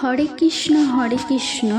হরে কৃষ্ণ হরে কৃষ্ণ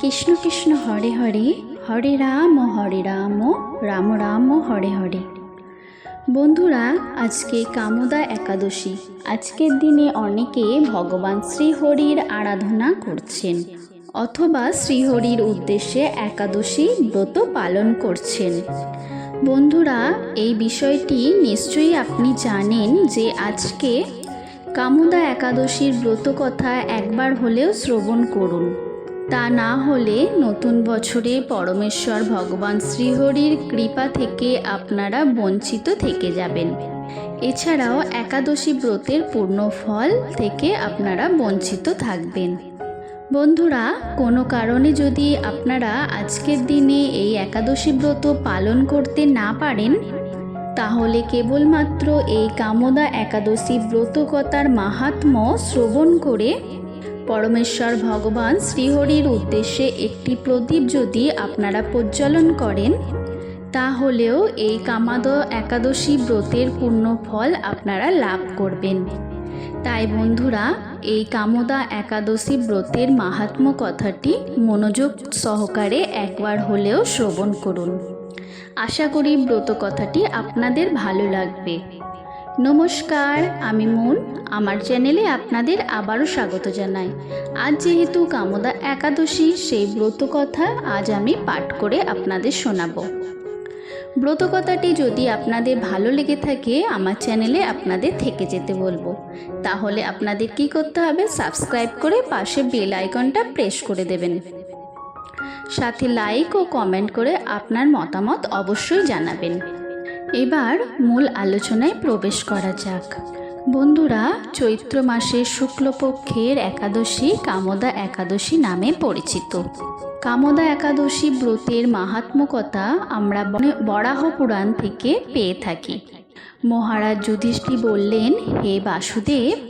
কৃষ্ণ কৃষ্ণ, হরে হরে হরে রাম হরে রাম রাম রাম, হরে হরে। বন্ধুরা, আজকে কামদা একাদশী। আজকের দিনে অনেকে ভগবান শ্রীহরির আরাধনা করছেন, অথবা শ্রীহরির উদ্দেশ্যে একাদশী ব্রত পালন করছেন। বন্ধুরা, এই বিষয়টি নিশ্চয়ই আপনি জানেন যে আজকে কামুদা একাদশীর ব্রত কথা একবার হলেও শ্রবণ করুন। তা না হলে নতুন বছরে পরমেশ্বর ভগবান শ্রীহরির কৃপা থেকে আপনারা বঞ্চিত থেকে যাবেন। এছাড়াও একাদশী ব্রতের পূর্ণ ফল থেকে আপনারা বঞ্চিত থাকবেন। বন্ধুরা, কোনো কারণে যদি আপনারা আজকের দিনে এই একাদশী ব্রত পালন করতে না পারেন তাহলে কেবলমাত্র এই কামদা একাদশী ব্রতকতার মাহাত্ম্য শ্রবণ করে পরমেশ্বর ভগবান শ্রীহরির উদ্দেশ্যে একটি প্রদীপ যদি আপনারা প্রজ্বলন করেন, তাহলেও এই কামাদ একাদশী ব্রতের পূর্ণ ফল আপনারা লাভ করবেন। তাই বন্ধুরা, এই কামদা একাদশী ব্রতের মাহাত্ম্য কথাটি মনোযোগ সহকারে একবার হলেও শ্রবণ করুন। আশা করি ব্রত কথাটি আপনাদের ভালো লাগবে। নমস্কার, আমি মুন। আমার চ্যানেলে আপনাদের আবারও স্বাগত জানাই। আজ যেহেতু কামদা একাদশী, সেই ব্রত কথা আজ আমি পাঠ করে আপনাদের শোনাবো। ব্রতকথাটি যদি আপনাদের ভালো লেগে থাকে, আমার চ্যানেলে আপনাদের থেকে যেতে বলব। তাহলে আপনাদের কি করতে হবে? সাবস্ক্রাইব করে পাশে বেল আইকনটা প্রেস করে দেবেন। সাথে লাইক ও কমেন্ট করে আপনার মতামত অবশ্যই জানাবেন। এবার মূল আলোচনায় প্রবেশ করা যাক। বন্ধুরা, চৈত্র মাসের শুক্লপক্ষের একাদশী কামদা একাদশী নামে পরিচিত। কামদা একাদশী ব্রতের মাহাত্মকতা আমরা বরাহ পুরাণ থেকে পেয়ে থাকি। মহারাজ যুধিষ্ঠি বললেন, হে বাসুদেব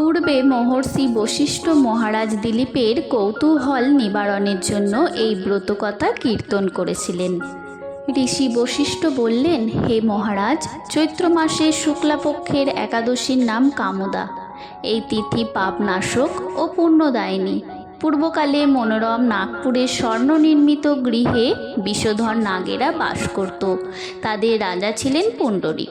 পূর্বে মহর্ষি বশিষ্ঠ মহারাজ দিলীপের কৌতূহল নিবারণের জন্য এই ব্রতকথা কীর্তন করেছিলেন। ঋষি বশিষ্ঠ বললেন, হে মহারাজ, চৈত্র মাসে শুক্লাপক্ষের একাদশীর নাম কামদা। এই তিথি পাপনাশক ও পুণ্যদায়িনী। পূর্বকালে মনোরম নাগপুরের স্বর্ণ নির্মিত গৃহে বিষধর নাগেরা বাস করত। তাদের রাজা ছিলেন পুণ্ডরিক।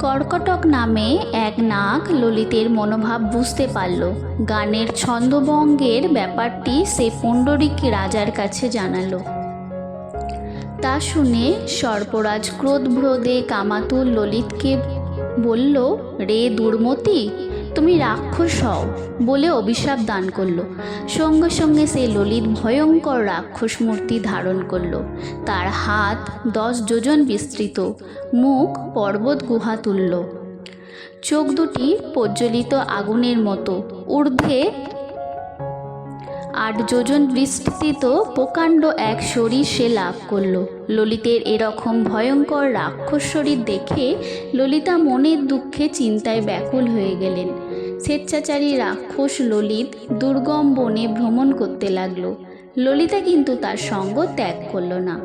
কর্কটক নামে এক নাক ললিতের মনোভাব বুঝতে পারল। গানের ছন্দবঙ্গের ব্যাপারটি সে পুণ্ডরিক রাজার কাছে জানালো। তা শুনে সর্পরাজ ক্রোধব্রোধে কামাতুল ললিতকে বলল, রে দুর্মতি তুমি রাক্ষস হও বলে অভিশাপ দান করল। সঙ্গে সঙ্গে সে ললিত ভয়ঙ্কর রাক্ষস মূর্তি ধারণ করল। তার হাত দশ যোজন বিস্তৃত, মুখ পর্বত গুহা তুলল। চোখ দুটি প্রজ্বলিত আগুনের মতো, ঊর্ধ্বে আট যোজন বিস্তৃত, প্রকাণ্ড এক শরীর সে লাভ করল। ললিতের এরকম ভয়ঙ্কর রাক্ষস শরীর দেখে ললিতা মনের দুঃখে চিন্তায় ব্যাকুল হয়ে গেলেন। স্বেচ্ছাচারী রাক্ষস ললিত দুর্গম বনে ভ্রমণ করতে লাগল। ললিতা কিন্তু তার সঙ্গ ত্যাগ করল না।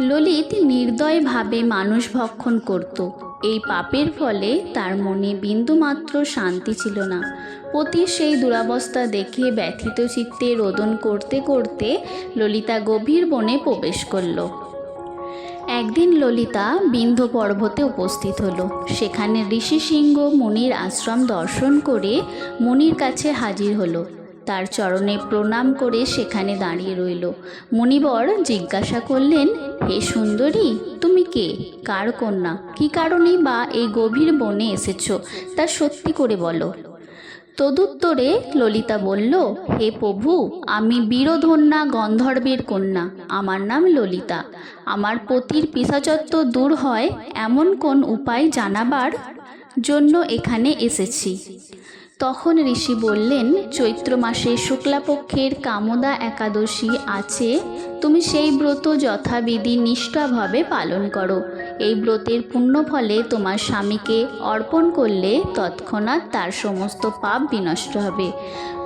ললিত নির্দয়ভাবে মানুষ ভক্ষণ করত। এই পাপের ফলে তার মনে বিন্দুমাত্র শান্তি ছিল না। পতির সেই দুরাবস্থা দেখে ব্যথিত চিত্তে রোদন করতে করতে ললিতা গভীর বনে প্রবেশ করল। একদিন ললিতা বিন্ধ পর্বতে উপস্থিত হলো। সেখানে ঋষি সিংহ মুনির আশ্রম দর্শন করে মুনির কাছে হাজির হলো। তার চরণে প্রণাম করে সেখানে দাঁড়িয়ে রইল। মুনিবর জিজ্ঞাসা করলেন, হে সুন্দরী, তুমি কে? কার কন্যা? কী কারণে বা এই গভীর বনে এসেছ? তা সত্যি করে বলো। তদুত্তরে ললিতা বলল, হে প্রভু, আমি বীরধন্যা গন্ধর্বের কন্যা। আমার নাম ললিতা। আমার পতির পিসাচত্ব দূর হয় এমন কোন উপায় জানাবার জন্য এখানে এসেছি। তখন ঋষি বললেন, চৈত্র মাসে শুক্লাপক্ষের কামদা একাদশী আছে। তুমি সেই ব্রত যথাবিধি নিষ্ঠাভাবে পালন করো। এই ব্রতের পুণ্য ফলে তোমার স্বামীকে অর্পণ করলে তৎক্ষণাৎ তার সমস্ত পাপ বিনষ্ট হবে।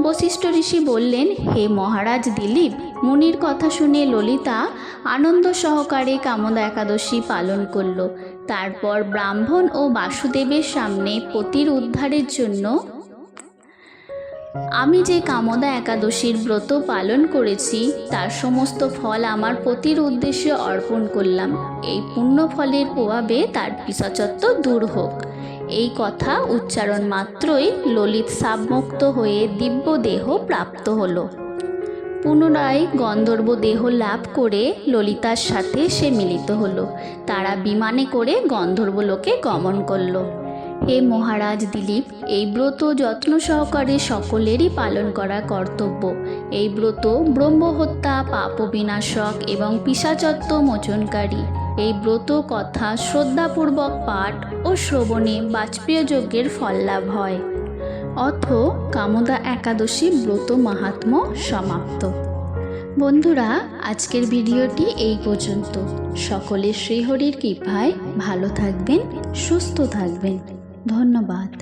বশিষ্ঠ ঋষি বললেন, হে মহারাজ দিলীপ, মুনির কথা শুনে ললিতা আনন্দ সহকারে কামদা একাদশী পালন করল। তারপর ব্রাহ্মণ ও বাসুদেবের সামনে পতির উদ্ধারের জন্য আমি যে কামদা একাদশীর ব্রত পালন করেছি, তার সমস্ত ফল আমার পতির উদ্দেশ্যে অর্পণ করলাম। এই পুণ্য ফলের প্রভাবে তার পিসাচত্ব দূর হোক। এই কথা উচ্চারণ মাত্রই ললিত সাবমুক্ত হয়ে দিব্য দেহ প্রাপ্ত হলো। পুনরায় গন্ধর্ব দেহ লাভ করে ললিতার সাথে সে মিলিত হলো। তারা বিমানে করে গন্ধর্বলোকে গমন করল। হে মহারাজ দিলীপ, এই ব্রত যত্ন সহকারে সকলেরই পালন করা কর্তব্য। এই ব্রত ব্রহ্মহত্যা পাপ বিনাশক এবং পিসাচত্ব মোচনকারী। এই ব্রত কথা শ্রদ্ধাপূর্বক পাঠ ও শ্রবণে বাজপেয় যজ্ঞের ফল লাভ হয়। অথ কামদা একাদশী ব্রত মাহাত্ম সমাপ্ত। বন্ধুরা, আজকের ভিডিওটি এই পর্যন্ত। সকলের শ্রীহরির কৃপায় ভালো থাকবেন, সুস্থ থাকবেন। ধন্যবাদ